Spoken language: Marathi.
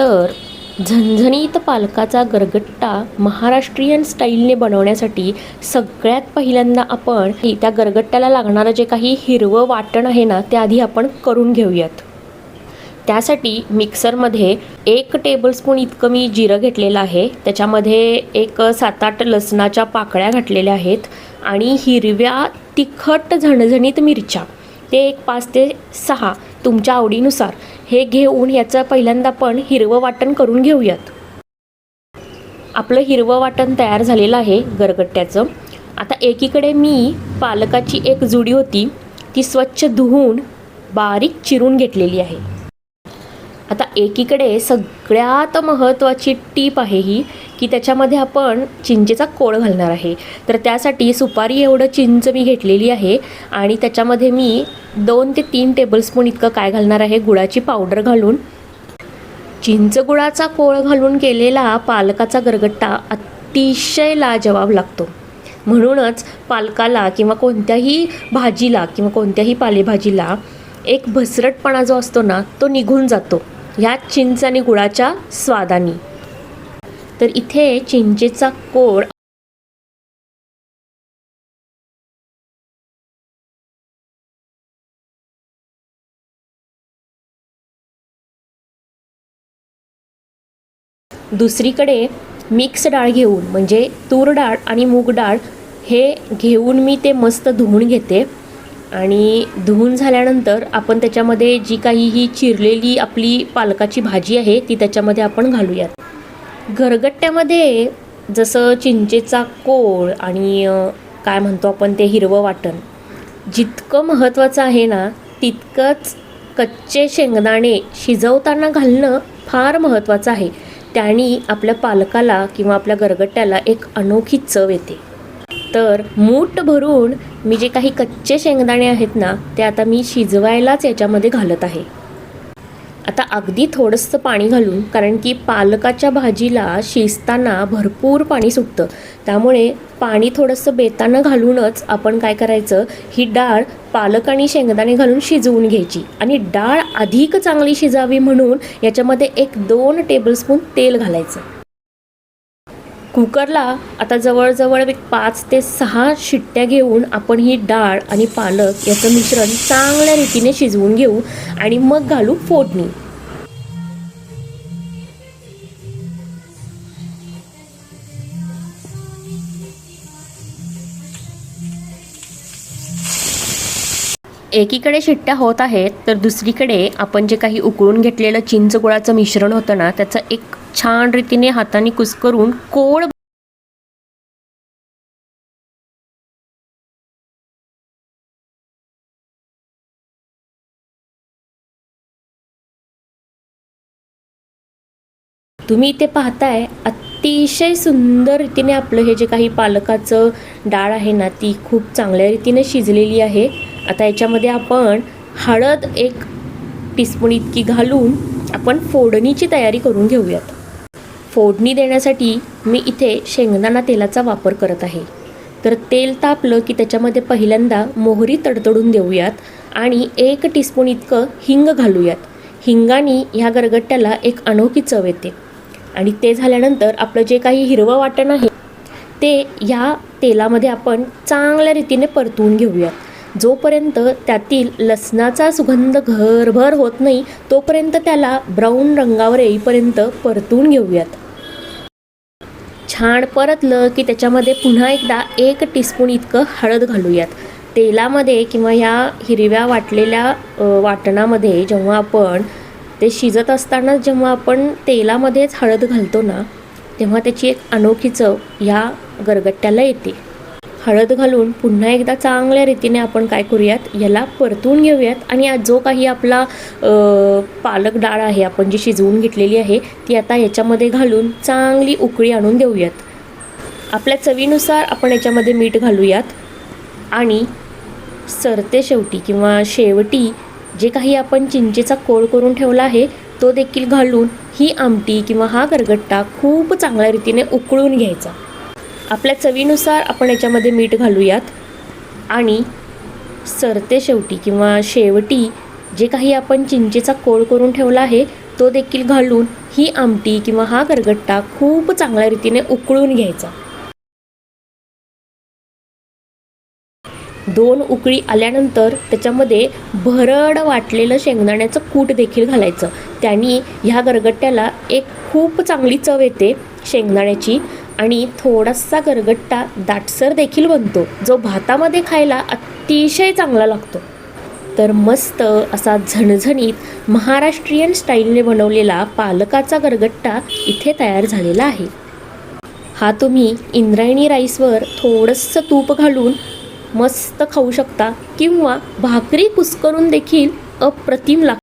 तर झणझणीत पालकाचा गरगट्टा महाराष्ट्रीयन स्टाईलने बनवण्यासाठी सगळ्यात पहिल्यांदा आपण त्या गरगट्ट्याला लागणारं जे काही हिरवं वाटण आहे ना ते आधी आपण करून घेऊयात. त्यासाठी मिक्सरमध्ये एक टेबलस्पून इतकं मी जिरं घेतलेलं आहे. त्याच्यामध्ये एक सात आठ लसणाच्या पाकळ्या घातलेल्या आहेत आणि हिरव्या तिखट झणझणीत मिरच्या. ते एक पाच ते सहा तुमच्या आवडीनुसार. हे घेऊन याचं पहिल्यांदा आपण हिरवं वाटण करून घेऊयात. आपलं हिरवं वाटण तयार झालेलं आहे गरगट्ट्याचं. आता एकीकडे मी पालकाची एक जुडी होती. ती स्वच्छ धुवून बारीक चिरून घेतलेली आहे. आता एकीकडे सगळ्यात महत्त्वाची टीप आहे ही की त्याच्यामध्ये आपण चिंचेचा कोळ घालणार आहे. तर त्यासाठी सुपारी एवढं चिंच मी घेतलेली आहे आणि त्याच्यामध्ये मी दोन ते तीन टेबलस्पून इतकं काय घालणार आहे गुळाची पावडर घालून. चिंच गुळाचा कोळ घालून केलेला पालकाचा गरगट्टा अतिशय लाजवाब लागतो. म्हणूनच पालकाला किंवा कोणत्याही भाजीला किंवा कोणत्याही पालेभाजीला एक भसरटपणा जो असतो ना तो निघून जातो. ह्या चिंच आणि गुळाच्या स्वादानी. तर इथे चिंचेचा कोड दुसरीकडे मिक्स डाळ घेऊन म्हणजे तूर डाळ आणि मूग डाळ हे घेऊन मी ते मस्त धुवून घेते. आणि धुवून झाल्यानंतर आपण त्याच्यामध्ये जी काही ही चिरलेली आपली पालकाची भाजी आहे ती त्याच्यामध्ये आपण घालूयात. गरगट्ट्यामध्ये जसं चिंचेचा कोळ आणि काय म्हणतो आपण ते हिरवं वाटण जितकं महत्त्वाचं आहे ना तितकंच कच्चे शेंगदाणे शिजवताना घालणं फार महत्त्वाचं आहे. त्यानी आपल्या पालकाला किंवा आपल्या गरगट्ट्याला एक अनोखी चव येते. तर मूठ भरून मी जे काही कच्चे शेंगदाणे आहेत ना ते आता मी शिजवायलाच याच्यामध्ये घालत आहे. आता अगदी थोडंसं पाणी घालून कारण की पालकाच्या भाजीला शिजताना भरपूर पाणी सुटतं. त्यामुळे पाणी थोडंसं बेतानं घालूनच आपण काय करायचं ही डाळ पालक आणि शेंगदाणे घालून शिजवून घ्यायची. आणि डाळ अधिक चांगली शिजावी म्हणून याच्यामध्ये एक दोन टेबलस्पून तेल घालायचं. कुकरला आता जवळजवळ एक पाच ते सहा शिट्ट्या घेऊन आपण ही डाळ आणि पालक याचं मिश्रण चांगल्या रीतीने शिजवून घेऊ आणि मग घालू फोडणी. एकीकडे शिट्ट्या होत आहेत तर दुसरीकडे आपण जे काही उकळून घेतलेलं चिंच गुळाचं मिश्रण होतं ना त्याचं एक छान रीतीने हाताने कुस्करून कोळ तुम्ही इथे पाहताय अतिशय सुंदर रीतीने आपलं हे जे काही पालकाचं डाळ आहे ना ती खूप चांगल्या रीतीने शिजलेली आहे. आता याच्यामध्ये आपण हळद एक टीस्पून इतकी घालून आपण फोडणीची तयारी करून घेऊयात. फोडणी देण्यासाठी मी इथे शेंगदाणा तेलाचा वापर करत आहे. तर तेल तापलं की त्याच्यामध्ये पहिल्यांदा मोहरी तडतडून देऊयात आणि एक टीस्पून इतकं हिंग घालूयात. हिंगानी ह्या गरगट्ट्याला एक अनोखी चव येते. आणि ते झाल्यानंतर आपलं जे काही हिरवं वाटण आहे ते ह्या तेलामध्ये आपण चांगल्या रीतीने परतवून घेऊयात. जोपर्यंत त्यातील लसणाचा सुगंध घरभर होत नाही तोपर्यंत त्याला ब्राऊन रंगावर येईपर्यंत परतवून घेऊयात. छान परतलं की त्याच्यामध्ये पुन्हा एकदा एक टीस्पून इतकं हळद घालूयात. तेलामध्ये किंवा ह्या हिरव्या वाटलेल्या वाटणामध्ये जेव्हा आपण ते शिजत असताना जेव्हा आपण तेलामध्येच हळद घालतो ना तेव्हा त्याची एक अनोखी चव ह्या गरगट्ट्याला येते. हळद घालून पुन्हा एकदा चांगल्या रीतीने आपण काय करूयात याला परतून घेऊयात. आणि आज जो काही आपला पालक डाळ आहे आपण जी शिजवून घेतलेली आहे ती आता याच्यामध्ये घालून चांगली उकळी आणून देऊयात. आपल्या चवीनुसार आपण याच्यामध्ये मीठ घालूयात. आणि सरते शेवटी किंवा शेवटी जे काही आपण चिंचेचा कोळ करून ठेवला आहे तो देखील घालून ही आमटी किंवा हा गरगट्टा खूप चांगल्या रीतीने उकळून घ्यायचा. आपल्या चवीनुसार आपण याच्यामध्ये मीठ घालूयात. आणि सरते शेवटी किंवा शेवटी जे काही आपण चिंचेचा कोळ करून ठेवला आहे तो देखील घालून ही आमटी किंवा हा गरगट्टा खूप चांगल्या रीतीने उकळून घ्यायचा. दोन उकळी आल्यानंतर त्याच्यामध्ये भरड वाटलेलं शेंगदाण्याचं कूट देखील घालायचं. त्यांनी ह्या गरगट्ट्याला एक खूप चांगली चव येते शेंगदाण्याची. आणि थोडासा गरगट्टा दाटसर देखील बनतो. जो भातामध्ये खायला अतिशय चांगला लागतो. तर मस्त असा झणझणीत महाराष्ट्रीयन स्टाईलने बनवलेला पालकाचा गरगट्टा इथे तयार झालेला आहे. हा तुम्ही इंद्रायणी राईसवर थोडंसं तूप घालून मस्त खाऊ शकता किंवा भाकरी कुस्करून देखील अप्रतिम लागतो.